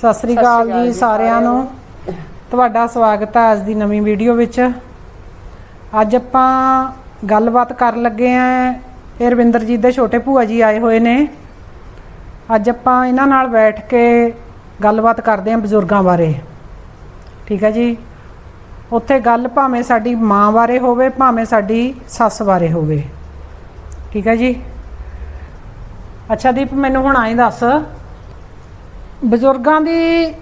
ਸਤਿ ਸ੍ਰੀ ਅਕਾਲ ਜੀ ਸਾਰਿਆਂ ਨੂੰ। ਤੁਹਾਡਾ ਸਵਾਗਤ ਹੈ ਅੱਜ ਦੀ ਨਵੀਂ ਵੀਡੀਓ ਵਿੱਚ। ਅੱਜ ਆਪਾਂ ਗੱਲਬਾਤ ਕਰਨ ਲੱਗੇ ਆਂ ਇਹ ਰਵਿੰਦਰਜੀਤ ਦੇ ਛੋਟੇ ਭੂਆ ਜੀ ਆਏ ਹੋਏ ਨੇ। ਅੱਜ ਆਪਾਂ ਇਹਨਾਂ ਨਾਲ ਬੈਠ ਕੇ ਗੱਲਬਾਤ ਕਰਦੇ ਆਂ ਬਜ਼ੁਰਗਾਂ ਬਾਰੇ। ਠੀਕ ਹੈ ਜੀ? ਉੱਥੇ ਗੱਲ ਭਾਵੇਂ ਸਾਡੀ ਮਾਂ ਬਾਰੇ ਹੋਵੇ ਭਾਵੇਂ ਸਾਡੀ ਸੱਸ ਬਾਰੇ ਹੋਵੇ। ਠੀਕ ਹੈ ਜੀ? ਅੱਛਾ ਦੀਪ ਮੈਨੂੰ ਹੁਣ ਆਏ ਦੱਸ ਬਜ਼ੁਰਗਾਂ ਦੀ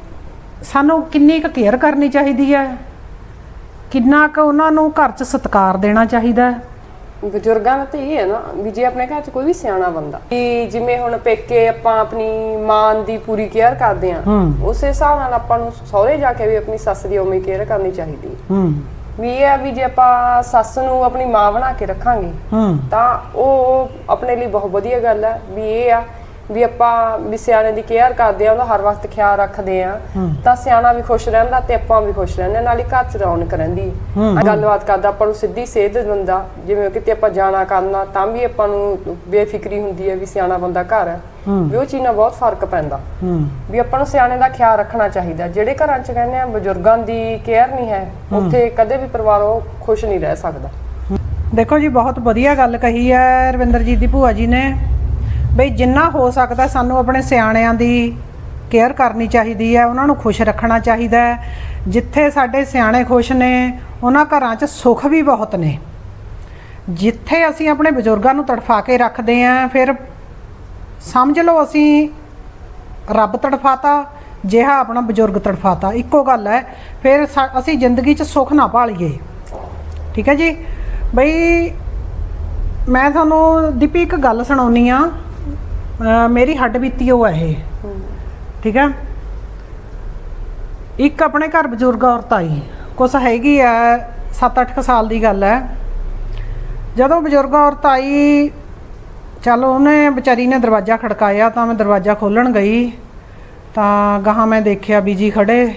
ਸਾਨੂੰ ਕਿੰਨੀ ਕੁ ਕੇਅਰ ਕਰਨੀ ਚਾਹੀਦੀ ਹੈ? ਕਿੰਨਾ ਕੁ ਉਹਨਾਂ ਨੂੰ ਘਰ 'ਚ ਸਤਿਕਾਰ ਦੇਣਾ ਚਾਹੀਦਾ ਹੈ? ਬਜ਼ੁਰਗਾਂ ਦਾ ਤਾਂ ਇਹ ਹੈ ਨਾ ਵੀ ਜੇ ਆਪਣੇ ਘਰ 'ਚ ਕੋਈ ਵੀ ਸਿਆਣਾ ਬੰਦਾ ਵੀ ਜਿਵੇਂ ਹੁਣ ਪੇਕੇ ਆਪਾਂ ਆਪਣੀ ਮਾਂ ਦੀ ਪੂਰੀ ਕੇਅਰ ਕਰਦੇ ਆ। ਉਸੇ ਹਿਸਾਬ ਨਾਲ ਆਪਾਂ ਨੂੰ ਸਹੁਰੇ ਜਾ ਕੇ ਵੀ ਆਪਣੀ ਸੱਸ ਦੀ ਉਵੇਂ ਕੇਅਰ ਕਰਨੀ ਚਾਹੀਦੀ ਹੈ। ਹੂੰ। ਵੀ ਇਹ ਆ ਵੀ ਜੇ ਆਪਾਂ ਸੱਸ ਨੂੰ ਆਪਣੀ ਮਾਂ ਬਣਾ ਕੇ ਰੱਖਾਂਗੇ ਤਾਂ ਉਹ ਆਪਣੇ ਲਈ ਬਹੁਤ ਵਧੀਆ ਗੱਲ ਹੈ ਵੀ ਇਹ ਆ ਵੀ ਆਪਾਂ ਵੀ ਸਿਆਣੇ ਦੀ ਕੇਅਰ ਕਰਦੇ ਆ ਉਹਦਾ ਹਰ ਵਕਤ ਖਿਆਲ ਰੱਖਦੇ ਆ ਤਾਂ ਸਿਆਣਾ ਵੀ ਖੁਸ਼ ਰਹਿੰਦਾ ਤੇ ਆਪਾਂ ਵੀ ਖੁਸ਼ ਰਹਿੰਦੇ ਨਾਲ ਹੀ ਘਰ ਚ ਰੌਣਕ ਰਹਿੰਦੀ। ਗੱਲਬਾਤ ਕਰਦਾ ਆਪਾਂ ਨੂੰ ਸਿੱਧੀ ਸੇਧ ਦਿੰਦਾ ਜਿਵੇਂ ਕਿਤੇ ਆਪਾਂ ਜਾਣਾ ਕਰਨਾ ਤਾਂ ਵੀ ਆਪਾਂ ਨੂੰ ਬੇਫਿਕਰੀ ਹੁੰਦੀ ਹੈ ਵੀ ਸਿਆਣਾ ਬੰਦਾ ਘਰ ਹੈ। ਵੀ ਉਹ ਚੀਜ਼ ਨਾਲ ਬਹੁਤ ਫ਼ਰਕ ਪੈਂਦਾ। ਵੀ ਆਪਾਂ ਨੂੰ ਸਿਆਣੇ ਦਾ ਖਿਆਲ ਰੱਖਣਾ ਚਾਹੀਦਾ। ਜਿਹੜੇ ਘਰਾਂ 'ਚ ਕਹਿੰਦੇ ਆ ਬਜ਼ੁਰਗਾਂ ਦੀ ਕੇਅਰ ਨਹੀਂ ਹੈ ਉੱਥੇ ਕਦੇ ਵੀ ਪਰਿਵਾਰ ਉਹ ਖੁਸ਼ ਨਹੀਂ ਰਹਿ ਸਕਦਾ। ਦੇਖੋ ਜੀ ਬਹੁਤ ਵਧੀਆ ਗੱਲ ਕਹੀ ਹੈ ਰਵਿੰਦਰਜੀਤ ਦੀ ਭੂਆ ਜੀ ਨੇ। ਬਈ ਜਿੰਨਾ ਹੋ ਸਕਦਾ ਸਾਨੂੰ ਆਪਣੇ ਸਿਆਣਿਆਂ ਦੀ ਕੇਅਰ ਕਰਨੀ ਚਾਹੀਦੀ ਹੈ, ਉਹਨਾਂ ਨੂੰ ਖੁਸ਼ ਰੱਖਣਾ ਚਾਹੀਦਾ ਹੈ। ਜਿੱਥੇ ਸਾਡੇ ਸਿਆਣੇ ਖੁਸ਼ ਨੇ, ਉਹਨਾਂ ਘਰਾਂ 'ਚ ਸੁੱਖ ਵੀ ਬਹੁਤ ਨੇ। ਜਿੱਥੇ ਅਸੀਂ ਆਪਣੇ ਬਜ਼ੁਰਗਾਂ ਨੂੰ ਤੜਫਾ ਕੇ ਰੱਖਦੇ ਆਂ ਫਿਰ ਸਮਝ ਲਓ ਅਸੀਂ ਰੱਬ ਤੜਫਾਤਾ, ਜਿਹਾ ਆਪਣਾ ਬਜ਼ੁਰਗ ਤੜਫਾਤਾ। ਇੱਕੋ ਗੱਲ ਹੈ, ਫਿਰ ਸਾ- ਅਸੀਂ ਜ਼ਿੰਦਗੀ 'ਚ ਸੁੱਖ ਨਾ ਭਾਲੀਏ। ਠੀਕ ਹੈ ਜੀ? ਬਈ ਮੈਂ ਤੁਹਾਨੂੰ ਦੀਪੀ ਇੱਕ ਗੱਲ ਸੁਣਾਉਣੀ ਆ ਮੇਰੀ ਹੱਡ ਬੀਤੀ ਉਹ ਹੈ ਇਹ। ਠੀਕ ਹੈ ਇੱਕ ਆਪਣੇ ਘਰ ਬਜ਼ੁਰਗ ਔਰਤ ਆਈ। ਕੁਛ ਹੈਗੀ ਆ 7-8 ਸਾਲ ਦੀ ਗੱਲ ਹੈ ਜਦੋਂ ਬਜ਼ੁਰਗ ਔਰਤ ਆਈ ਚਲੋ ਉਹਨੇ ਵਿਚਾਰੀ ਨੇ ਦਰਵਾਜ਼ਾ ਖੜਕਾਇਆ ਤਾਂ ਮੈਂ ਦਰਵਾਜ਼ਾ ਖੋਲਣ ਗਈ। ਤਾਂ ਗਾਹਾਂ ਮੈਂ ਦੇਖਿਆ ਬੀਜੀ ਖੜੇ।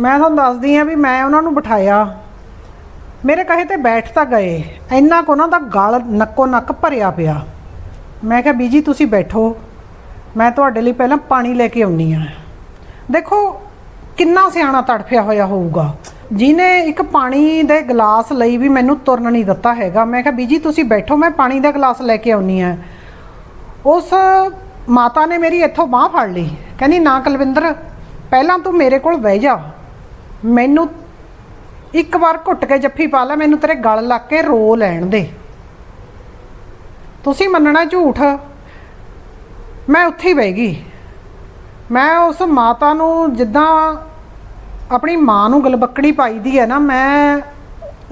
ਮੈਂ ਤੁਹਾਨੂੰ ਦੱਸਦੀ ਆ ਵੀ ਮੈਂ ਉਹਨਾਂ ਨੂੰ ਬਿਠਾਇਆ। ਮੇਰੇ ਕਹੇ ਤੇ ਬੈਠ ਤਾਂ ਗਏ। ਇੰਨਾ ਕੁ ਉਹਨਾਂ ਦਾ ਗਲ ਨੱਕੋ ਨੱਕ ਭਰਿਆ ਪਿਆ। ਮੈਂ ਕਿਹਾ, ਬੀਜੀ, ਤੁਸੀਂ ਬੈਠੋ। ਮੈਂ ਤੁਹਾਡੇ ਲਈ ਪਹਿਲਾਂ ਪਾਣੀ ਲੈ ਕੇ ਆਉਣੀ ਆ ਦੇਖੋ, ਕਿੰਨਾ ਸਿਆਣਾ ਤੜਫਿਆ ਹੋਇਆ ਹੋਊਗਾ। ਜਿਨੇ ਇੱਕ ਪਾਣੀ ਦੇ ਗਲਾਸ ਲਈ ਵੀ ਮੈਨੂੰ ਤੁਰਨ ਨਹੀਂ ਦਿੱਤਾ ਹੈਗਾ। ਮੈਂ ਕਿਹਾ, ਬੀਜੀ, ਤੁਸੀਂ ਬੈਠੋ, ਮੈਂ ਪਾਣੀ ਦਾ ਗਲਾਸ ਲੈ ਕੇ ਆਉਣੀ ਆ ਉਸ ਮਾਤਾ ਨੇ ਮੇਰੀ ਇੱਥੋਂ ਬਾਹ ਫੜ ਲਈ। ਕਹਿੰਦੀ, ਨਾ ਕੁਲਵਿੰਦਰ, ਪਹਿਲਾਂ ਤੂੰ ਮੇਰੇ ਕੋਲ ਬਹਿ ਜਾ। ਮੈਨੂੰ ਇੱਕ ਵਾਰ ਘੁੱਟ ਕੇ ਜੱਫੀ ਪਾ ਲੈ, ਮੈਨੂੰ ਤੇਰੇ ਗਲ ਲੱਗ ਕੇ ਰੋ ਲੈਣ ਦੇ। ਤੁਸੀਂ ਮੰਨਣਾ ਝੂਠ। ਮੈਂ ਉੱਥੇ ਹੀ ਬਹਿ ਗਈ। ਮੈਂ ਉਸ ਮਾਤਾ ਨੂੰ ਜਿੱਦਾਂ ਆਪਣੀ ਮਾਂ ਨੂੰ ਗਲਬੱਕੜੀ ਪਾਈ ਦੀ ਹੈ ਨਾ, ਮੈਂ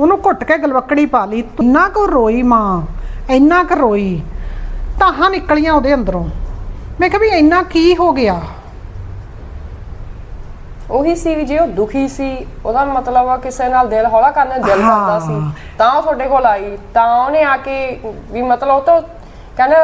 ਉਹਨੂੰ ਘੁੱਟ ਕੇ ਗਲਬੱਕੜੀ ਪਾ ਲਈ। ਇੰਨਾ ਕੋ ਰੋਈ ਮਾਂ, ਇੰਨਾ ਕੁ ਰੋਈ ਤਾਹਾਂ ਨਿਕਲੀਆਂ ਉਹਦੇ ਅੰਦਰੋਂ। ਮੈਂ ਕਿਹਾ ਵੀ ਇੰਨਾ ਕੀ ਹੋ ਗਿਆ? ਉਹੀ ਸੀ ਵੀ ਜੇ ਉਹ ਦੁਖੀ ਸੀ ਉਹਦਾ ਮਤਲਬ ਆ ਕਿਸੇ ਨਾਲ ਦਿਲ ਹੌਲਾ ਕਰਨ ਦਿਲ ਹਾਂ। ਕਰਦਾ ਸੀ ਤਾਂ ਉਹ ਤੁਹਾਡੇ ਕੋਲ ਆਈ ਤਾਂ ਉਹਨੇ ਆ ਕੇ ਵੀ ਮਤਲਬ ਉਹ ਤਾਂ ਕਹਿੰਦਾ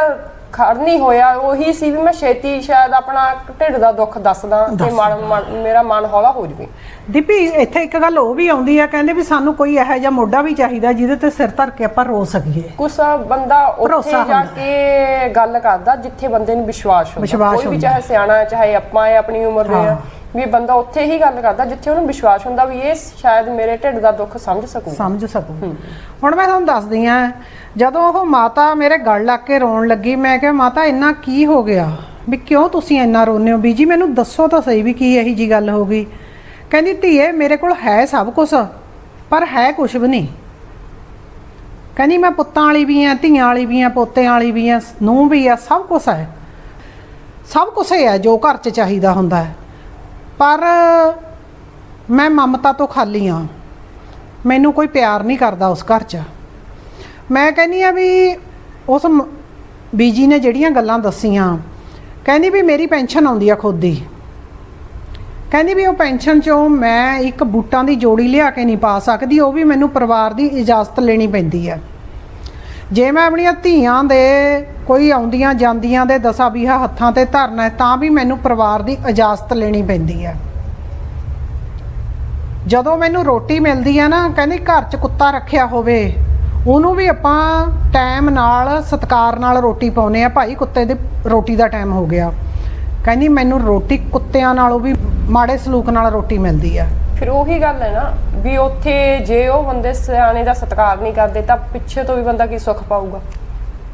ਖੜ ਨਹੀਂ ਹੋਇਆ ਉਹੀ ਸੀ ਵੀ ਮੈਂ ਛੇਤੀ ਸ਼ਾਇਦ ਆਪਣਾ ਢਿੱਡ ਦਾ ਦੁੱਖ ਦੱਸਦਾ ਤੇ ਮਨ ਮਨ- ਮੇਰਾ ਮਨ ਹੌਲਾ ਹੋ ਜਵੇ ਦੀਪੀ ਇੱਥੇ ਇੱਕ ਗੱਲ ਉਹ ਵੀ ਆਉਂਦੀ ਆ ਕਹਿੰਦੇ ਵੀ ਸਾਨੂੰ ਕੋਈ ਇਹੋ ਜਿਹਾ ਮੋਢਾ ਵੀ ਚਾਹੀਦਾ ਜਿਹਦੇ ਤੇ ਸਿਰ ਧਰ ਕੇ ਆਪਾਂ ਰੋ ਸਕੀਏ ਕੁਛ ਬੰਦਾ ਉੱਥੇ ਭਰੋਸਾ ਜਾ ਹੁੰਦਾ। ਕੇ ਗੱਲ ਕਰਦਾ ਜਿੱਥੇ ਬੰਦੇ ਨੂੰ ਵਿਸ਼ਵਾਸ ਹੁੰਦਾ ਵਿਸ਼ਵਾਸ ਕੋਈ ਵੀ ਹੁੰਦਾ। ਚਾਹੇ ਸਿਆਣਾ ਹੈ, ਚਾਹੇ ਆਪਾਂ ਹੈ ਆਪਣੀ ਉਮਰ ਦੇ ਆ। ਵੀ ਬੰਦਾ ਉੱਥੇ ਹੀ ਗੱਲ ਕਰਦਾ ਜਿੱਥੇ ਉਹਨੂੰ ਵਿਸ਼ਵਾਸ ਹੁੰਦਾ ਵੀ ਇਹ ਸ਼ਾਇਦ ਮੇਰੇ ਢਿੱਡ ਦਾ ਦੁੱਖ ਸਮਝ ਸਕੂ। ਸਮਝ ਸਕੂ। ਹੁਣ ਮੈਂ ਤੁਹਾਨੂੰ ਦੱਸਦੀ ਆ ਜਦੋਂ ਉਹ ਮਾਤਾ ਮੇਰੇ ਗਲ ਲੱਗ ਕੇ ਰੋਣ ਲੱਗੀ ਮੈਂ ਕਿਹਾ ਮਾਤਾ ਇੰਨਾ ਕੀ ਹੋ ਗਿਆ? ਵੀ ਕਿਉਂ ਤੁਸੀਂ ਇੰਨਾ ਰੋਨੇ ਹੋ? ਬੀਜੀ ਮੈਨੂੰ ਦੱਸੋ ਤਾਂ ਸਹੀ ਵੀ ਕੀ ਇਹੀ ਜੀ ਗੱਲ ਹੋ ਗਈ? ਕਹਿੰਦੀ ਧੀਏ ਮੇਰੇ ਕੋਲ ਹੈ ਸਭ ਕੁਝ ਪਰ ਹੈ ਕੁਝ ਵੀ ਨਹੀਂ। ਕਹਿੰਦੀ ਮੈਂ ਪੁੱਤਾਂ ਵਾਲੀ ਵੀ ਆ ਧੀਆਂ ਵਾਲੀ ਵੀ ਆ ਪੋਤਿਆਂ ਵਾਲੀ ਵੀ ਆ ਨੂੰਹ ਵੀ ਆ ਸਭ ਕੁਝ ਹੈ। ਸਭ ਕੁਝ ਹੈ ਜੋ ਘਰ 'ਚ ਚਾਹੀਦਾ ਹੁੰਦਾ ਹੈ। ਪਰ ਮੈਂ ਮਮਤਾ ਤੋਂ ਖਾਲੀ ਆ ਮੈਨੂੰ ਕੋਈ ਪਿਆਰ ਨਹੀਂ ਕਰਦਾ ਉਸ ਘਰ 'ਚ। ਮੈਂ ਕਹਿੰਨੀ ਆ ਵੀ ਉਸ ਬੀਜੀ ਨੇ ਜਿਹੜੀਆਂ ਗੱਲਾਂ ਦੱਸੀਆਂ, ਕਹਿੰਦੀ ਵੀ ਮੇਰੀ ਪੈਨਸ਼ਨ ਆਉਂਦੀ ਆ ਖੁਦ ਦੀ। ਕਹਿੰਦੀ ਵੀ ਉਹ ਪੈਨਸ਼ਨ 'ਚੋਂ ਮੈਂ ਇੱਕ ਬੂਟਾਂ ਦੀ ਜੋੜੀ ਲਿਆ ਕੇ ਨਹੀਂ ਪਾ ਸਕਦੀ, ਉਹ ਵੀ ਮੈਨੂੰ ਪਰਿਵਾਰ ਦੀ ਇਜਾਜ਼ਤ ਲੈਣੀ ਪੈਂਦੀ ਹੈ। ਜੇ ਮੈਂ ਆਪਣੀਆਂ ਧੀਆਂ ਦੇ ਕੋਈ ਆਉਂਦੀਆਂ ਜਾਂਦੀਆਂ ਦੇ ਦਸਾਂ ਵੀਹਾਂ ਹੱਥਾਂ ਤੇ ਧਰਨਾ ਹੈ, ਤਾਂ ਵੀ ਮੈਨੂੰ ਪਰਿਵਾਰ ਦੀ ਇਜਾਜ਼ਤ ਲੈਣੀ ਪੈਂਦੀ ਹੈ। ਜਦੋਂ ਮੈਨੂੰ ਰੋਟੀ ਮਿਲਦੀ ਹੈ ਨਾ, ਕਹਿੰਦੀ ਘਰ 'ਚ ਕੁੱਤਾ ਰੱਖਿਆ ਹੋਵੇ, ਉਹਨੂੰ ਵੀ ਆਪਾਂ ਟਾਈਮ ਨਾਲ, ਸਤਕਾਰ ਨਾਲ ਰੋਟੀ ਪਾਉਨੇ ਆ ਭਾਈ ਕੁੱਤੇ ਦੀ ਰੋਟੀ ਦਾ ਟਾਈਮ ਹੋ ਗਿਆ। ਕਹਿੰਦੀ ਮੈਨੂੰ ਰੋਟੀ ਕੁੱਤਿਆਂ ਨਾਲੋਂ ਵੀ ਮਾੜੇ ਸਲੂਕ ਨਾਲ ਰੋਟੀ ਮਿਲਦੀ ਆ ਫਿਰ ਉਹੀ ਗੱਲ ਹੈ ਨਾ ਵੀ ਉੱਥੇ ਜੇ ਉਹ ਬੰਦੇ ਸਿਆਣੇ ਦਾ ਸਤਿਕਾਰ ਨਹੀਂ ਕਰਦੇ ਤਾਂ ਪਿੱਛੇ ਤੋਂ ਵੀ ਬੰਦਾ ਕੀ ਸੁੱਖ ਪਾਊਗਾ?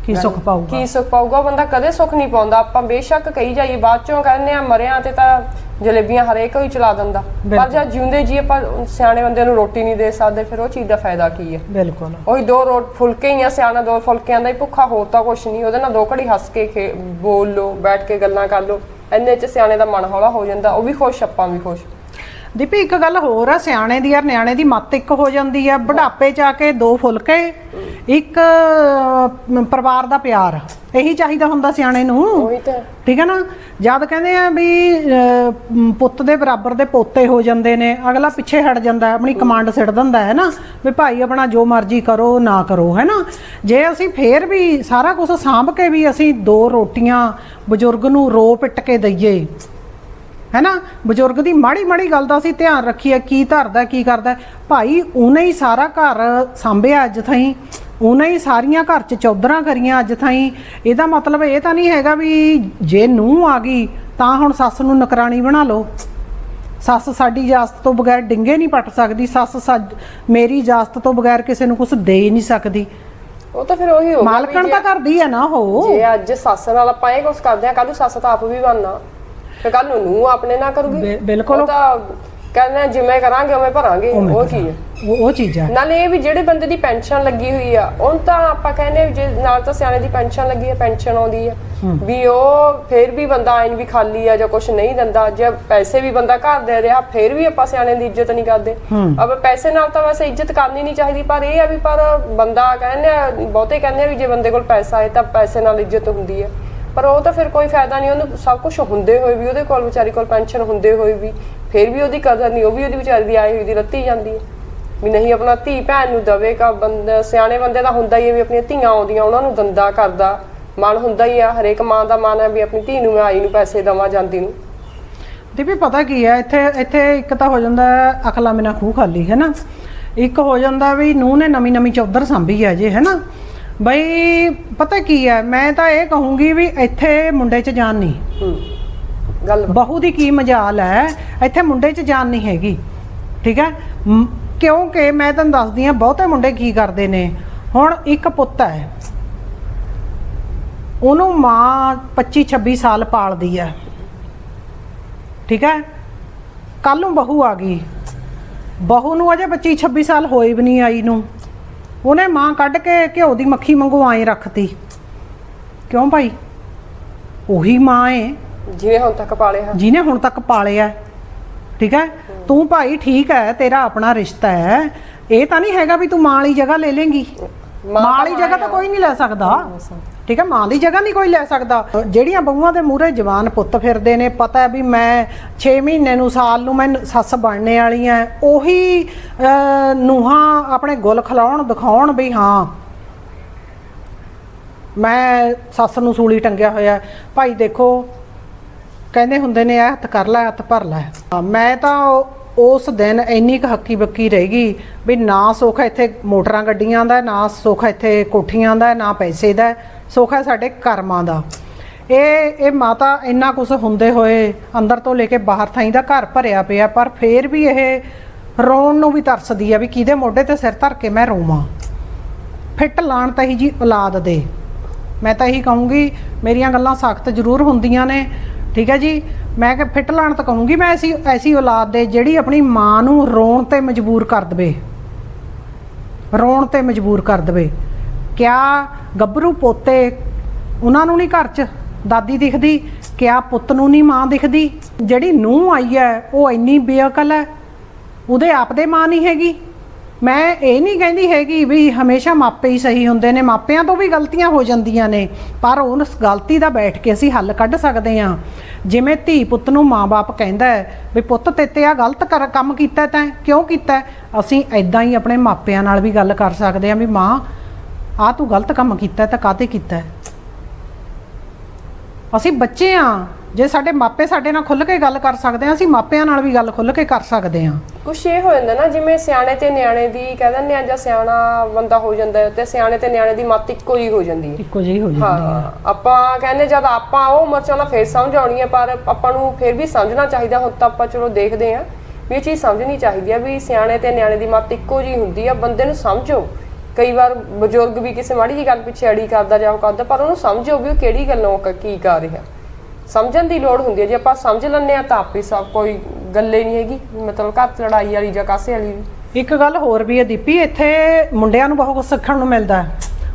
ਕੀ ਸੁੱਖ ਪਾਊਗਾ? ਕੀ ਸੁੱਖ ਪਾਊਗਾ? ਉਹ ਬੰਦਾ ਕਦੇ ਸੁੱਖ ਨਹੀਂ ਪਾਉਂਦਾ। ਆਪਾਂ ਬੇਸ਼ੱਕ ਕਹੀ ਜਾਈਏ ਬਾਅਦ ਚੋਂ ਕਹਿੰਦੇ ਆ ਮਰਿਆਂ ਤੇ ਤਾਂ ਜਲੇਬੀਆਂ ਹਰੇਕ ਹੀ ਚਲਾ ਦਿੰਦਾ। ਪਰ। ਜਦ ਜਿਉਂਦੇ ਜੀ ਆਪਾਂ ਸਿਆਣੇ ਬੰਦੇ ਨੂੰ ਰੋਟੀ ਨਹੀਂ ਦੇ ਸਕਦੇ ਫਿਰ ਉਹ ਚੀਜ਼ ਦਾ ਫਾਇਦਾ ਕੀ ਹੈ? ਬਿਲਕੁਲ। ਉਹੀ ਦੋ ਰੋ ਫੁਲਕੇ ਹੀ ਆ ਸਿਆਣਾ ਦੋ ਫੁਲਕਿਆਂ ਦਾ ਹੀ ਭੁੱਖਾ ਹੋਰ ਤਾਂ ਕੁਛ ਨਹੀਂ। ਉਹਦੇ ਨਾਲ ਦੋ ਘੜੀ ਹੱਸ ਕੇ ਬੋਲ ਲੋ ਬੈਠ ਕੇ ਗੱਲਾਂ ਕਰ ਲੋ ਇੰਨੇ ਚ ਸਿਆਣੇ ਦਾ ਮਨ ਹੌਲਾ ਹੋ ਜਾਂਦਾ ਉਹ ਵੀ ਖੁਸ਼ ਆਪਾਂ ਵੀ ਖੁਸ਼। ਦੀਪੀ ਇੱਕ ਗੱਲ ਹੋਰ ਆ ਸਿਆਣੇ ਦੀ ਯਾਰ ਨਿਆਣੇ ਦੀ ਮੱਤ ਇੱਕ ਹੋ ਜਾਂਦੀ ਆ। ਬੁਢਾਪੇ ਚ ਆ ਕੇ ਦੋ ਫੁਲਕੇ ਇੱਕ ਪਰਿਵਾਰ ਦਾ ਪਿਆਰ। ਇਹੀ ਚਾਹੀਦਾ ਹੁੰਦਾ ਸਿਆਣੇ ਨੂੰ। ਠੀਕ ਹੈ ਨਾ? ਜਦ ਕਹਿੰਦੇ ਆ ਵੀ ਪੁੱਤ ਦੇ ਬਰਾਬਰ ਦੇ ਪੋਤੇ ਹੋ ਜਾਂਦੇ ਨੇ ਅਗਲਾ ਪਿੱਛੇ ਹਟ ਜਾਂਦਾ ਆਪਣੀ ਕਮਾਂਡ ਸਿੱਟ ਦਿੰਦਾ ਹੈ ਨਾ? ਵੀ ਭਾਈ ਆਪਣਾ ਜੋ ਮਰਜ਼ੀ ਕਰੋ ਨਾ ਕਰੋ ਹੈ ਨਾ? ਜੇ ਅਸੀਂ ਫੇਰ ਵੀ ਸਾਰਾ ਕੁਝ ਸਾਂਭ ਕੇ ਵੀ ਅਸੀਂ ਦੋ ਰੋਟੀਆਂ ਬਜ਼ੁਰਗ ਨੂੰ ਰੋ ਪਿੱਟ ਕੇ ਦਈਏ ਹੈ ਨਾ ਬਜ਼ੁਰਗ ਦੀ ਮਾੜੀ ਮਾੜੀ ਗੱਲ ਦਾ ਅਸੀਂ ਧਿਆਨ ਰੱਖੀਏ ਕੀ ਧਰਦਾ ਕੀ ਕਰਦਾ। ਭਾਈ ਉਹਨੇ ਹੀ ਸਾਰਾ ਘਰ ਸੰਭਿਆ ਅੱਜ ਥਾਈ। ਉਹਨੇ ਹੀ ਸਾਰੀਆਂ ਘਰ ਚ ਚੌਧਰਾਂ ਕਰੀਆਂ ਅੱਜ ਥਾਈ। ਇਹਦਾ ਮਤਲਬ ਇਹ ਤਾਂ ਨਹੀਂ ਹੈਗਾ ਵੀ ਜੇ ਨੂੰਹ ਆ ਗਈ ਤਾਂ ਹੁਣ ਸੱਸ ਨੂੰ ਨਕਰਾਣੀ ਬਣਾ ਲਓ। ਸੱਸ ਸਾਡੀ ਇਜਾਜ਼ਤ ਤੋਂ ਬਗੈਰ ਡਿੰਗੇ ਨਹੀਂ ਪੱਟ ਸਕਦੀ। ਸੱਸ ਮੇਰੀ ਇਜਾਜ਼ਤ ਤੋਂ ਬਗੈਰ ਕਿਸੇ ਨੂੰ ਕੁਝ ਦੇ ਹੀ ਨਹੀਂ ਸਕਦੀ। ਉਹ ਤਾਂ ਫਿਰ ਉਹੀ ਹੋ ਗਿਆ ਵੀ ਮਾਲਕਣ ਤਾਂ ਕਰਦੀ ਹੈ ਨਾ ਉਹ। ਜੇ ਅੱਜ ਸੱਸ ਨਾਲ ਆਪਾਂ ਇਹ ਕੁਝ ਕਰਦੇ ਆ ਕੱਲ ਨੂੰ ਸੱਸ ਤਾਂ ਆਪ ਵੀ ਬਣਨਾ। ਤੇ ਕੱਲ ਨੂੰ ਨੂੰ ਆਪਣੇ ਨਾਲ ਕਰੂਗੀ। ਬਿਲਕੁਲ। ਉਹ ਤਾਂ ਕਹਿੰਦੇ ਆ, ਜਿਵੇਂ ਕਰਾਂਗੇ ਉਵੇਂ ਭਰਾਂਗੇ ਉਹ ਕੀ ਹੈ? ਉਹ ਉਹ ਚੀਜ਼। ਹੈ ਨਾਲੇ ਇਹ ਵੀ ਜਿਹੜੇ ਬੰਦੇ ਦੀ ਪੈਨਸ਼ਨ ਲੱਗੀ ਹੋਈ ਆ ਉਹਨ ਤਾਂ ਆਪਾਂ ਕਹਿੰਦੇ ਆ ਵੀ ਜੇ ਨਾਲ ਤਾਂ ਸਿਆਣੇ ਦੀ ਪੈਨਸ਼ਨ ਲੱਗੀ ਹੈ ਪੈਨਸ਼ਨ ਆਉਂਦੀ ਆ। ਵੀ ਉਹ ਫੇਰ ਵੀ ਬੰਦਾ ਆਇਨ ਵੀ ਖਾਲੀ ਆ ਜਾਂ ਕੁਝ ਨਹੀਂ ਦਿੰਦਾ ਜੇ ਪੈਸੇ ਵੀ ਬੰਦਾ ਘਰ ਦੇ ਰਿਹਾ ਫੇਰ ਵੀ ਆਪਾਂ ਸਿਆਣੇ ਦੀ ਇੱਜ਼ਤ ਨਹੀਂ ਕਰਦੇ। ਅਬ ਪੈਸੇ ਨਾਲ ਤਾਂ ਵੈਸੇ ਇੱਜ਼ਤ ਕਰਨੀ ਨਹੀਂ ਚਾਹੀਦੀ ਪਰ ਇਹ ਆ ਵੀ ਪਰ ਬੰਦਾ ਕਹਿੰਦੇ ਆ ਬਹੁਤੇ ਕਹਿੰਦੇ ਆ ਵੀ ਜੇ ਬੰਦੇ ਕੋਲ ਪੈਸਾ ਹੈ ਤਾਂ ਪੈਸੇ ਨਾਲ ਇੱਜ਼ਤ ਹੁੰਦੀ ਹੈ ਪਰ ਉਹ ਤਾਂ ਫਿਰ ਕੋਈ ਫਾਇਦਾ ਨਹੀਂ, ਉਹਨੂੰ ਸਭ ਕੁਝ ਹੁੰਦੇ ਹੋਏ ਵੀ, ਉਹਦੇ ਕੋਲ ਵਿਚਾਰੀ ਕੋਲ ਪੈਨਸ਼ਨ ਹੁੰਦੇ ਹੋਏ ਵੀ, ਫਿਰ ਵੀ ਉਹਦੀ ਕਦਰ ਨਹੀਂ, ਉਹ ਵੀ ਉਹਦੀ ਵਿਚਾਰੀ ਦੀ ਆਈ ਹੋਈ ਦੀ ਲੱਤੀ ਜਾਂਦੀ ਹੈ। ਵੀ ਨਹੀਂ, ਆਪਣਾ ਧੀ ਭੈਣ ਨੂੰ ਦਵੇਗਾ ਬੰਦਾ, ਸਿਆਣੇ ਬੰਦੇ ਦਾ ਹੁੰਦਾ ਹੀ ਹੈ ਵੀ ਆਪਣੀਆਂ ਧੀਆਂ ਆਉਂਦੀਆਂ, ਉਹਨਾਂ ਨੂੰ ਦੰਦਾ ਕਰਦਾ। ਮਨ ਹੁੰਦਾ ਹੀ ਆ, ਹਰੇਕ ਮਾਂ ਦਾ ਮਨ ਹੈ ਵੀ ਆਪਣੀ ਧੀ ਨੂੰ ਮੈਂ ਆਈ ਨੂੰ ਪੈਸੇ ਦਵਾਂ, ਜਾਂਦੀ ਨੂੰ। ਦੀਪੀ, ਪਤਾ ਕੀ ਹੈ, ਇੱਥੇ ਇੱਥੇ ਇੱਕ ਤਾਂ ਹੋ ਜਾਂਦਾ ਅਕਲਾ ਮਿਨਾ ਖੂਹ ਖਾਲੀ, ਹੈ ਨਾ? ਇੱਕ ਹੋ ਜਾਂਦਾ ਵੀ ਨੂੰਹ ਨੇ ਨਵੀਂ ਨਵੀਂ ਚੌਧਰ ਸੰਭੀ ਹੈ ਜੇ, ਹੈ ਨਾ? ਬਈ ਪਤਾ ਕੀ ਹੈ ਮੈਂ ਤਾਂ ਇਹ ਕਹੂੰਗੀ ਵੀ ਇੱਥੇ ਮੁੰਡੇ 'ਚ ਜਾਨ ਨਹੀਂ। ਹੂੰ ਗੱਲ ਬਹੂ ਦੀ ਕੀ ਮਜਾਲ ਹੈ ਇੱਥੇ ਮੁੰਡੇ 'ਚ ਜਾਨ ਨਹੀਂ ਹੈਗੀ। ਠੀਕ ਹੈ? ਮ- ਕਿਉਂਕਿ ਮੈਂ ਤੁਹਾਨੂੰ ਦੱਸਦੀ ਆ ਬਹੁਤੇ ਮੁੰਡੇ ਕੀ ਕਰਦੇ ਨੇ। ਹੁਣ ਇੱਕ ਪੁੱਤ ਹੈ। ਉਹਨੂੰ ਮਾਂ 25 26 ਸਾਲ ਪਾਲਦੀ ਹੈ। ਠੀਕ ਹੈ? ਕੱਲ ਨੂੰ ਬਹੂ ਆ ਗਈ। ਬਹੂ ਨੂੰ ਅਜੇ 25 26 ਸਾਲ ਹੋਏ ਵੀ ਨਹੀਂ ਆਈ ਨੂੰ। ਉਹਨੇ ਮਾਂ ਕੱਢ ਕੇ ਘਿਓ ਦੀ ਮੱਖੀ ਵਾਂਗੂ ਆਏ ਰੱਖਤੀ। ਕਿਉਂ ਭਾਈ? ਉਹੀ ਮਾਂ ਏ। ਜਿਵੇਂ ਹੁਣ ਤੱਕ ਪਾਲੇ ਹਾਂ। ਜਿਹਨੇ ਹੁਣ ਤੱਕ ਪਾਲਿਆ ਠੀਕ ਹੈ? ਤੂੰ ਭਾਈ ਠੀਕ ਹੈ ਤੇਰਾ ਆਪਣਾ ਰਿਸ਼ਤਾ ਹੈ। ਇਹ ਤਾਂ ਨਹੀਂ ਹੈਗਾ ਵੀ ਤੂੰ ਮਾਂ ਵਾਲੀ ਜਗ੍ਹਾ ਲੈ ਲੇਂਗੀ। ਮਾਂ ਵਾਲੀ ਜਗ੍ਹਾ ਤਾਂ ਕੋਈ ਨਹੀਂ ਲੈ ਸਕਦਾ। ਠੀਕ ਹੈ, ਮਾਂ ਦੀ ਜਗ੍ਹਾ ਨਹੀਂ ਕੋਈ ਲੈ ਸਕਦਾ। ਜਿਹੜੀਆਂ ਬਹੂਆਂ ਦੇ ਮੂਹਰੇ ਜਵਾਨ ਪੁੱਤ ਫਿਰਦੇ ਨੇ, ਪਤਾ ਹੈ ਵੀ ਮੈਂ 6 ਮਹੀਨੇ ਨੂੰ, ਸਾਲ ਨੂੰ ਮੈਂ ਸੱਸ ਬਣਨੇ ਵਾਲੀ ਆ ਉਹੀ ਨੂਹਾਂ ਆਪਣੇ ਗੁਲ ਖਲਾਉਣ, ਦਿਖਾਉਣ ਵੀ ਹਾਂ। ਮੈਂ ਸੱਸ ਨੂੰ ਸੂਲੀ ਟੰਗਿਆ ਹੋਇਆ ਭਾਈ ਦੇਖੋ, ਕਹਿੰਦੇ ਹੁੰਦੇ ਨੇ, ਇਹ ਹੱਥ ਕਰ ਲੈ, ਹੱਥ ਭਰ ਲੈ। ਮੈਂ ਤਾਂ ਉਸ ਦਿਨ ਇੰਨੀ ਕੁ ਹੱਕੀ ਬੱਕੀ ਰਹਿ ਗਈ ਵੀ ਨਾ ਸੁੱਖ ਇੱਥੇ ਮੋਟਰਾਂ ਗੱਡੀਆਂ ਦਾ, ਨਾ ਸੁੱਖ ਇੱਥੇ ਕੋਠੀਆਂ ਦਾ, ਨਾ ਪੈਸੇ ਦਾ। ਸੁੱਖ ਹੈ ਸਾਡੇ ਕਰਮਾਂ ਦਾ। ਇਹ ਇਹ ਮਾਤਾ ਇੰਨਾ ਕੁਝ ਹੁੰਦੇ ਹੋਏ ਅੰਦਰ ਤੋਂ ਲੈ ਕੇ ਬਾਹਰ ਥਾਈਂ ਦਾ ਘਰ ਭਰਿਆ ਪਿਆ, ਪਰ ਫੇਰ ਵੀ ਇਹ ਰੋਣ ਨੂੰ ਵੀ ਤਰਸਦੀ ਆ ਵੀ ਕਿਹਦੇ ਮੋਢੇ ਤੇ ਸਿਰ ਧਰ ਕੇ ਮੈਂ ਰੋਵਾਂ। ਫਿੱਟ ਲਾਣ ਤਾਂ ਹੀ ਜੀ ਔਲਾਦ ਦੇ। ਮੈਂ ਤਾਂ ਇਹੀ ਕਹੂੰਗੀ, ਮੇਰੀਆਂ ਗੱਲਾਂ ਸਖਤ ਜ਼ਰੂਰ ਹੁੰਦੀਆਂ ਨੇ, ਠੀਕ ਹੈ ਜੀ? ਮੈਂ ਕਿ ਫਿੱਟ ਲਾਣ ਤਾਂ ਕਹੂੰਗੀ ਮੈਂ ਐਸੀ ਐਸੀ ਔਲਾਦ ਦੇ ਜਿਹੜੀ ਆਪਣੀ ਮਾਂ ਨੂੰ ਰੋਣ ਤੇ ਮਜਬੂਰ ਕਰ ਦਵੇ। ਰੋਣ ਤੇ ਮਜਬੂਰ ਕਰ ਦਵੇ। ਕਿਆ ਗੱਭਰੂ ਪੋਤੇ ਉਹਨਾਂ ਨੂੰ ਨਹੀਂ ਘਰ 'ਚ? ਦਾਦੀ ਦਿਖਦੀ, ਕਿਆ ਪੁੱਤ ਨੂੰ ਨਹੀਂ ਮਾਂ ਦਿਖਦੀ? ਜਿਹੜੀ ਨੂੰਹ ਆਈ ਹੈ, ਉਹ ਇੰਨੀ ਬੇਅਕਲ ਹੈ। ਉਹਦੇ ਆਪ ਦੇ ਮਾਂ ਨਹੀਂ ਹੈਗੀ। ਮੈਂ ਇਹ ਨਹੀਂ ਕਹਿੰਦੀ ਹੈਗੀ ਵੀ ਹਮੇਸ਼ਾ ਮਾਪੇ ਹੀ ਸਹੀ ਹੁੰਦੇ ਨੇ। ਮਾਪਿਆਂ ਤੋਂ ਵੀ ਗਲਤੀਆਂ ਹੋ ਜਾਂਦੀਆਂ ਨੇ। ਪਰ ਉਸ ਗਲਤੀ ਦਾ ਬੈਠ ਕੇ ਅਸੀਂ ਹੱਲ ਕੱਢ ਸਕਦੇ ਹਾਂ। ਜਿਵੇਂ ਧੀ ਪੁੱਤ ਨੂੰ ਮਾਂ-ਬਾਪ ਕਹਿੰਦਾ ਹੈ ਵੀ, ਪੁੱਤ ਤੇਤੇ ਆ ਗਲਤ ਕਰ, ਕੰਮ ਕੀਤਾ ਤੈਂ ਕਿਉਂ ਕੀਤਾ ਅਸੀਂ ਐਦਾਂ ਹੀ ਆਪਣੇ ਮਾਪਿਆਂ ਨਾਲ ਵੀ ਗੱਲ ਕਰ ਸਕਦੇ ਹਾਂ ਵੀ, ਮਾਂ ਆ ਤੂੰ ਗਲਤ ਕੰਮ ਕੀਤਾ ਤਾਂ ਕੀਤਾ ਹੈ? ਅਸੀਂ ਬੱਚੇ ਆ ਜੇ ਸਾਡੇ ਮਾਪੇ ਸਾਡੇ ਨਾਲ ਖੁੱਲ ਕੇ ਗੱਲ ਕਰ ਸਕਦੇ ਆ ਅਸੀਂ ਮਾਪਿਆਂ ਨਾਲ ਵੀ ਗੱਲ ਖੁੱਲ ਕੇ ਕਰ ਸਕਦੇ ਆ ਕੁਛ ਇਹ ਹੋ ਜਾਂਦਾ ਨਾ ਜਿਵੇਂ ਸਿਆਣੇ ਤੇ ਨਿਆਣੇ ਦੀ ਕਹਿ ਦਿੰਦੇ ਆ ਜਾਂ ਸਿਆਣਾ ਬੰਦਾ ਹੋ ਜਾਂਦਾ ਹੈ ਤੇ ਸਿਆਣੇ ਤੇ ਨਿਆਣੇ ਦੀ ਮੱਤ ਇੱਕੋ ਜਿਹੀ ਹੋ ਜਾਂਦੀ ਹੈ। ਇੱਕੋ ਜਿਹੀ ਹੋ ਜਾਂਦੀ ਹਾਂ। ਆਪਾਂ ਕਹਿੰਦੇ ਜਦ ਆਪਾਂ ਉਹ ਉਮਰ ਚ ਉਹਨਾਂ ਫੇਰ ਸਮਝ ਆਉਣੀ ਹੈ ਪਰ ਆਪਾਂ ਨੂੰ ਫੇਰ ਵੀ ਸਮਝਣਾ ਚਾਹੀਦਾ ਹੁਣ ਤਾਂ ਆਪਾਂ ਚਲੋ ਦੇਖਦੇ ਆਂ ਵੀ ਇਹ ਚੀਜ਼ ਸਮਝਣੀ ਚਾਹੀਦੀ ਆ ਵੀ ਸਿਆਣੇ ਤੇ ਨਿਆਣੇ ਦੀ ਮੱਤ ਇੱਕੋ ਜਿਹੀ ਹੁੰਦੀ ਆ ਬੰਦੇ ਨੂੰ ਸਮਝੋ। ਕਈ ਵਾਰ ਬਜ਼ੁਰਗ ਵੀ ਕਿਸੇ ਮਾੜੀ ਜੀ ਗੱਲ ਪਿੱਛੇ ਅੜੀ ਕਰਦਾ ਜਾਂ ਉਹ ਕਰਦਾ, ਪਰ ਉਹਨੂੰ ਸਮਝੋ ਵੀ ਉਹ ਕਿਹੜੀ ਗੱਲੋਂ ਕ- ਕੀ ਕਰ ਰਿਹਾ। ਸਮਝਣ ਦੀ ਲੋੜ ਹੁੰਦੀ ਹੈ। ਜੇ ਆਪਾਂ ਸਮਝ ਲੈਂਦੇ ਆ ਤਾਂ ਆਪੇ ਸਭ ਕੋਈ ਗੱਲੇ ਨਹੀਂ ਹੈਗੀ। ਮਤਲਬ ਘਰ 'ਚ ਲੜਾਈ ਵਾਲੀ ਜਾਂ ਕਾਸੇ ਵਾਲੀ ਵੀ। ਇੱਕ ਗੱਲ ਹੋਰ ਵੀ ਹੈ ਦੀਪੀ, ਇੱਥੇ ਮੁੰਡਿਆਂ ਨੂੰ ਬਹੁਤ ਕੁਝ ਸਿੱਖਣ ਨੂੰ ਮਿਲਦਾ ਹੈ।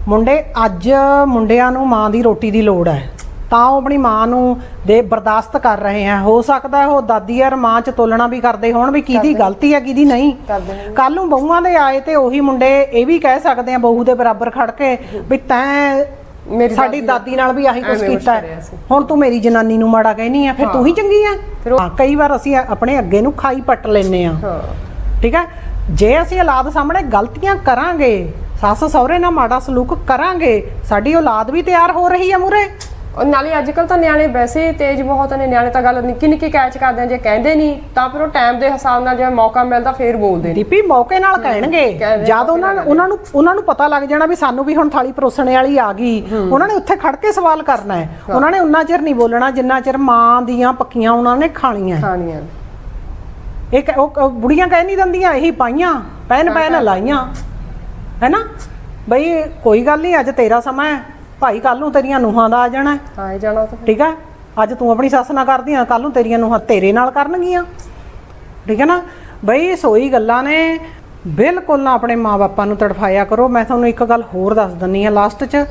ਮੁੰਡੇ, ਅੱਜ ਮੁੰਡਿਆਂ ਨੂੰ ਮਾਂ ਦੀ ਰੋਟੀ ਦੀ ਲੋੜ ਹੈ। ਤਾਂ ਉਹ ਆਪਣੀ ਮਾਂ ਨੂੰ ਦੇ ਬਰਦਾਸ਼ਤ ਕਰ ਰਹੇ ਆ। ਹੋ ਸਕਦਾ ਉਹ ਦਾਦੀ ਯਾਰ ਮਾਂ ਚ ਤੋਲਣਾ ਵੀ ਕਰਦੇ ਹੋਣ ਵੀ ਕਿਹਦੀ ਗਲਤੀ ਹੈ ਕਿਹਦੀ ਨਹੀਂ। ਕੱਲ ਨੂੰ। ਬਹੂਆਂ ਦੇ ਆਏ ਤੇ ਉਹੀ ਮੁੰਡੇ ਇਹ ਵੀ ਕਹਿ ਸਕਦੇ ਆ ਬਹੂ ਦੇ ਬਰਾਬਰ ਖੜ ਕੇ ਵੀ ਤੈਂ ਮੇਰੀ ਸਾਡੀ ਦਾਦੀ ਨਾਲ ਵੀ ਆਹੀ ਕੁਝ ਕੀਤਾ। ਹੁਣ ਤੂੰ ਮੇਰੀ ਜਨਾਨੀ ਨੂੰ ਮਾੜਾ ਕਹਿਨੀ ਆ ਫਿਰ ਤੂੰ ਹੀ ਚੰਗੀ ਆ। ਹਾਂ, ਕਈ ਵਾਰ ਅਸੀਂ ਆਪਣੇ ਅੱਗੇ ਨੂੰ ਖਾਈ ਪੱਟ ਲੈਨੇ ਆ। ਠੀਕ ਹੈ? ਜੇ ਅਸੀਂ ਔਲਾਦ ਸਾਹਮਣੇ ਗਲਤੀਆਂ ਕਰਾਂਗੇ ਸੱਸ ਸਹੁਰੇ ਨਾਲ ਮਾੜਾ ਸਲੂਕ ਕਰਾਂਗੇ ਸਾਡੀ ਔਲਾਦ ਵੀ ਤਿਆਰ ਹੋ ਰਹੀ ਹੈ ਮੂਰੇ ਔਰ ਨਾਲੇ ਅੱਜ ਕੱਲ ਤਾਂ ਨਿਆਣੇ ਵੈਸੇ ਹੀ ਤੇਜ਼ ਬਹੁਤ ਨੇ ਨਿਆਣੇ ਤਾਂ ਗੱਲ ਨਿੱਕੀ ਨਿੱਕੀ ਕੈਚ ਕਰਦੇ ਆ ਜੇ ਕਹਿੰਦੇ ਨਹੀਂ ਤਾਂ ਫਿਰ ਉਹ ਟਾਈਮ ਦੇ ਹਿਸਾਬ ਨਾਲ ਜਿਵੇਂ ਮੌਕਾ ਮਿਲਦਾ ਫੇਰ ਬੋਲਦੇ ਨੇ। ਦੀਪੀ ਮੌਕੇ ਨਾਲ ਕਹਿਣਗੇ। ਕਹਿਣਗੇ, ਜਦ ਉਹਨਾਂ ਨੂੰ ਉਹਨਾਂ ਨੂੰ ਉਹਨਾਂ ਨੂੰ ਪਤਾ ਲੱਗ ਜਾਣਾ ਵੀ ਸਾਨੂੰ ਵੀ ਹੁਣ ਥਾਲੀ ਪਰੋਸਣੇ ਵਾਲੀ ਆ ਗਈ। ਉਹਨਾਂ ਨੇ ਉੱਥੇ ਖੜ ਕੇ ਸਵਾਲ ਕਰਨਾ ਹੈ। ਉਹਨਾਂ ਨੇ ਉਨਾ ਚਿਰ ਨਹੀਂ ਬੋਲਣਾ ਜਿੰਨਾ ਚਿਰ ਮਾਂ ਦੀਆਂ ਪੱਕੀਆਂ ਉਹਨਾਂ ਨੇ ਖਾਣੀਆਂ ਹੈ। ਖਾਣੀਆਂ ਇੱਕ ਉਹ ਉਹ ਬੁੜੀਆਂ ਕਹਿ ਨਹੀਂ ਦਿੰਦੀਆਂ ਇਹੀ ਪਾਈਆਂ ਪੈਨ ਪੈਨ। ਲਾਈਆਂ। ਹੈਨਾ? ਬਈ ਕੋਈ ਗੱਲ ਨਹੀਂ ਅੱਜ ਤੇਰਾ ਸਮਾਂ ਹੈ। ਭਾਈ ਕੱਲ ਨੂੰ ਤੇਰੀਆਂ ਨੂੰਹਾਂ ਦਾ ਆ ਜਾਣਾ। ਹੈ ਹਾਂ ਇਹ ਜਾਣਾ ਤਾਂ। ਠੀਕ ਹੈ ਅੱਜ ਤੂੰ ਆਪਣੀ ਸੱਸ ਨਾਲ ਕਰਦੀ ਆ ਕੱਲ ਨੂੰ ਤੇਰੀਆਂ ਨੂੰਹਾਂ ਤੇਰੇ ਨਾਲ ਕਰਨਗੀਆਂ। ਠੀਕ ਹੈ ਨਾ? ਬਈ ਸੋਈ ਗੱਲਾਂ ਨੇ। ਬਿਲਕੁਲ ਨਾ ਆਪਣੇ ਮਾਪਿਆਂ ਨੂੰ ਤੜਫਾਇਆ ਕਰੋ। ਮੈਂ ਤੁਹਾਨੂੰ ਇੱਕ ਗੱਲ ਹੋਰ ਦੱਸ ਦਿੰਨੀ ਆ ਲਾਸਟ 'ਚ।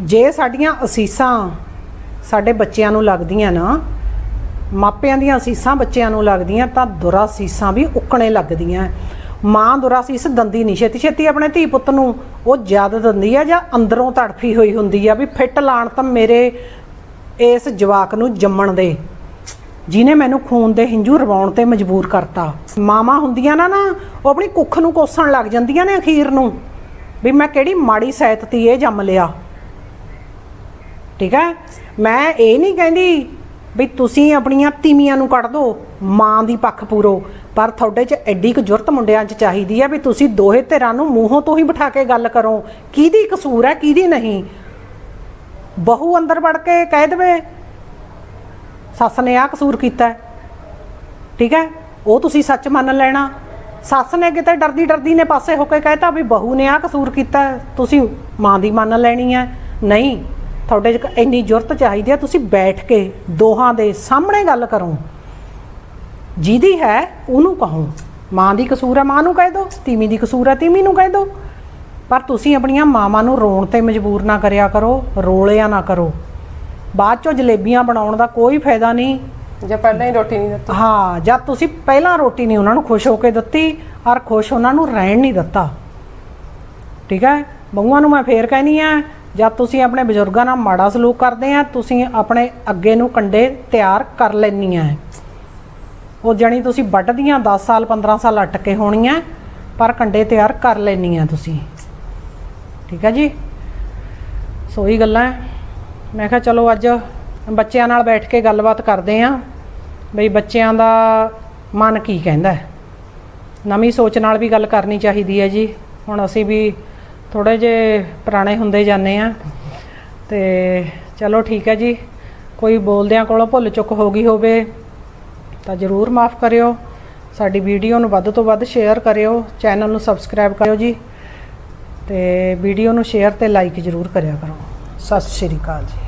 ਜੇ ਸਾਡੀਆਂ ਅਸੀਸਾਂ ਸਾਡੇ ਬੱਚਿਆਂ ਨੂੰ ਲੱਗਦੀਆਂ ਨਾ ਮਾਪਿਆਂ ਦੀਆਂ ਅਸੀਸਾਂ ਬੱਚਿਆਂ ਨੂੰ ਲੱਗਦੀਆਂ ਤਾਂ ਦੁਰਾ ਅਸੀਸਾਂ ਵੀ ਉੱਕਣੇ ਲੱਗਦੀਆਂ। ਮਾਂ ਦੁਰਾ ਅਸੀਸ ਦੰਦੀ ਨਹੀਂ। ਛੇਤੀ ਛੇਤੀ ਆਪਣੇ ਧੀ ਪੁੱਤ ਨੂੰ ਉਹ ਜ਼ਿਆਦਾ ਦਿੰਦੀ ਆ ਜਾਂ ਅੰਦਰੋਂ ਤੜਫੀ ਹੋਈ ਹੁੰਦੀ ਆ ਵੀ ਫਿੱਟ ਲਾਣ ਤਾਂ ਮੇਰੇ ਇਸ ਜਵਾਕ ਨੂੰ ਜੰਮਣ ਦੇ। ਜਿਨੇ ਮੈਨੂੰ ਖੂਨ ਦੇ ਹਿੰਜੂ ਰਵਾਉਣ ਤੇ ਮਜਬੂਰ ਕਰਤਾ। ਮਾਵਾਂ ਹੁੰਦੀਆਂ ਨਾ ਨਾ, ਉਹ ਆਪਣੀ ਕੁੱਖ ਨੂੰ ਕੋਸਣ ਲੱਗ ਜਾਂਦੀਆਂ ਨੇ ਅਖੀਰ ਨੂੰ, ਵੀ ਮੈਂ ਕਿਹੜੀ ਮਾੜੀ ਸੈਤ ਤੀ ਇਹ ਜੰਮ ਲਿਆ। ਠੀਕ ਹੈ ਮੈਂ ਇਹ ਨਹੀਂ ਕਹਿੰਦੀ ਵੀ ਤੁਸੀਂ ਆਪਣੀਆਂ ਤੀਵੀਆਂ ਨੂੰ ਕੱਢ ਦਿਓ ਮਾਂ ਦੀ ਪੱਖ ਪੂਰੋ। ਪਰ ਤੁਹਾਡੇ 'ਚ ਐਡੀ ਕੁ ਜੁਰਤ ਮੁੰਡਿਆਂ 'ਚ ਚਾਹੀਦੀ ਹੈ ਵੀ ਤੁਸੀਂ ਦੋਹੇ ਧਿਰਾਂ ਨੂੰ ਮੂੰਹੋਂ ਤੋਂ ਹੀ ਬਿਠਾ ਕੇ ਗੱਲ ਕਰੋ। ਕਿਹਦੀ ਕਸੂਰ ਹੈ, ਕਿਹਦੀ ਨਹੀਂ? ਬਹੂ ਅੰਦਰ ਵੜ ਕੇ ਕਹਿ ਦੇਵੇ, ਸੱਸ ਨੇ ਆ ਕਸੂਰ ਕੀਤਾ ਠੀਕ ਹੈ? ਉਹ ਤੁਸੀਂ ਸੱਚ ਮੰਨ ਲੈਣਾ। ਸੱਸ ਨੇ ਕਿਤੇ ਡਰਦੀ ਡਰਦੀ ਨੇ ਪਾਸੇ ਹੋ ਕੇ ਕਹਿਤਾ ਵੀ ਬਹੂ ਨੇ ਆ ਕਸੂਰ ਕੀਤਾ ਤੁਸੀਂ ਮਾਂ ਦੀ ਮੰਨ ਲੈਣੀ ਹੈ। ਨਹੀਂ ਤੁਹਾਡੇ 'ਚ ਇੰਨੀ ਜੁਰਤ ਚਾਹੀਦੀ ਹੈ ਤੁਸੀਂ ਬੈਠ ਕੇ ਦੋਹਾਂ ਦੇ ਸਾਹਮਣੇ ਗੱਲ ਕਰੋ। ਜਿਹਦੀ ਹੈ ਉਹਨੂੰ ਕਹੋ। ਮਾਂ ਦੀ ਕਸੂਰ ਹੈ ਮਾਂ ਨੂੰ ਕਹਿ ਦਿਓ ਤੀਵੀਂ ਦੀ ਕਸੂਰ ਹੈ ਤੀਵੀਂ ਨੂੰ ਕਹਿ ਦਿਓ ਪਰ ਤੁਸੀਂ ਆਪਣੀਆਂ ਮਾਵਾਂ ਨੂੰ ਰੋਣ ਤੇ ਮਜਬੂਰ ਨਾ ਕਰਿਆ ਕਰੋ ਰੋਲਿਆ ਨਾ ਕਰੋ। ਬਾਅਦ ਚੋਂ ਜਲੇਬੀਆਂ ਬਣਾਉਣ ਦਾ ਕੋਈ ਫਾਇਦਾ ਨਹੀਂ। ਜੇ ਪਹਿਲਾਂ ਹੀ ਰੋਟੀ ਨਹੀਂ ਦਿੱਤੀ। ਹਾਂ ਜਦ ਤੁਸੀਂ ਪਹਿਲਾਂ ਰੋਟੀ ਨਹੀਂ ਉਹਨਾਂ ਨੂੰ ਖੁਸ਼ ਹੋ ਕੇ ਦਿੱਤੀ ਔਰ ਖੁਸ਼ ਉਹਨਾਂ ਨੂੰ ਰਹਿਣ ਨਹੀਂ ਦਿੱਤਾ। ਠੀਕ ਹੈ? ਬਹੂਆਂ ਨੂੰ ਮੈਂ ਫੇਰ ਕਹਿਨੀ ਆ ਜਦ ਤੁਸੀਂ ਆਪਣੇ ਬਜ਼ੁਰਗਾਂ ਨਾਲ ਮਾੜਾ ਸਲੂਕ ਕਰਦੇ ਆ, ਤੁਸੀਂ ਆਪਣੇ ਅੱਗੇ ਨੂੰ ਕੰਡੇ ਤਿਆਰ ਕਰ ਲੈਣੀਆਂ ਹੈ ਉਹ ਜਣੀ ਤੁਸੀਂ ਵੱਢਦੀਆਂ 10 ਸਾਲ 15 ਸਾਲ ਅਟਕ ਕੇ ਹੋਣੀਆਂ, ਪਰ ਕੰਡੇ ਤਿਆਰ ਕਰ ਲੈਣੀਆਂ ਤੁਸੀਂ। ਠੀਕ ਹੈ ਜੀ? ਸੋ ਹੀ ਗੱਲਾਂ ਮੈਂ ਕਿਹਾ ਚਲੋ ਅੱਜ ਬੱਚਿਆਂ ਨਾਲ ਬੈਠ ਕੇ ਗੱਲਬਾਤ ਕਰਦੇ ਆਂ। ਬਈ ਬੱਚਿਆਂ ਦਾ ਮਨ ਕੀ ਕਹਿੰਦਾ ਨਵੀਂ ਸੋਚ ਨਾਲ ਵੀ ਗੱਲ ਕਰਨੀ ਚਾਹੀਦੀ ਹੈ ਜੀ। ਹੁਣ ਅਸੀਂ ਵੀ ਥੋੜੇ ਜੇ ਪੁਰਾਣੇ ਹੁੰਦੇ ਜਾਂਦੇ ਆ ਤੇ ਚਲੋ ਠੀਕ ਹੈ ਜੀ। ਕੋਈ ਬੋਲਦਿਆਂ ਕੋਲੋਂ ਭੁੱਲ ਚੁੱਕ ਹੋ ਗਈ ਹੋਵੇ ਤਾਂ ਜਰੂਰ ਮਾਫ ਕਰਿਓ। ਸਾਡੀ ਵੀਡੀਓ ਨੂੰ ਵੱਧ ਤੋਂ ਵੱਧ ਸ਼ੇਅਰ ਕਰਿਓ। ਚੈਨਲ ਨੂੰ ਸਬਸਕ੍ਰਾਈਬ ਕਰਿਓ ਜੀ। ਤੇ ਵੀਡੀਓ ਨੂੰ ਸ਼ੇਅਰ ਤੇ ਲਾਈਕ ਜਰੂਰ ਕਰਿਆ ਕਰੋ। ਸਤਿ ਸ਼੍ਰੀ ਅਕਾਲ ਜੀ।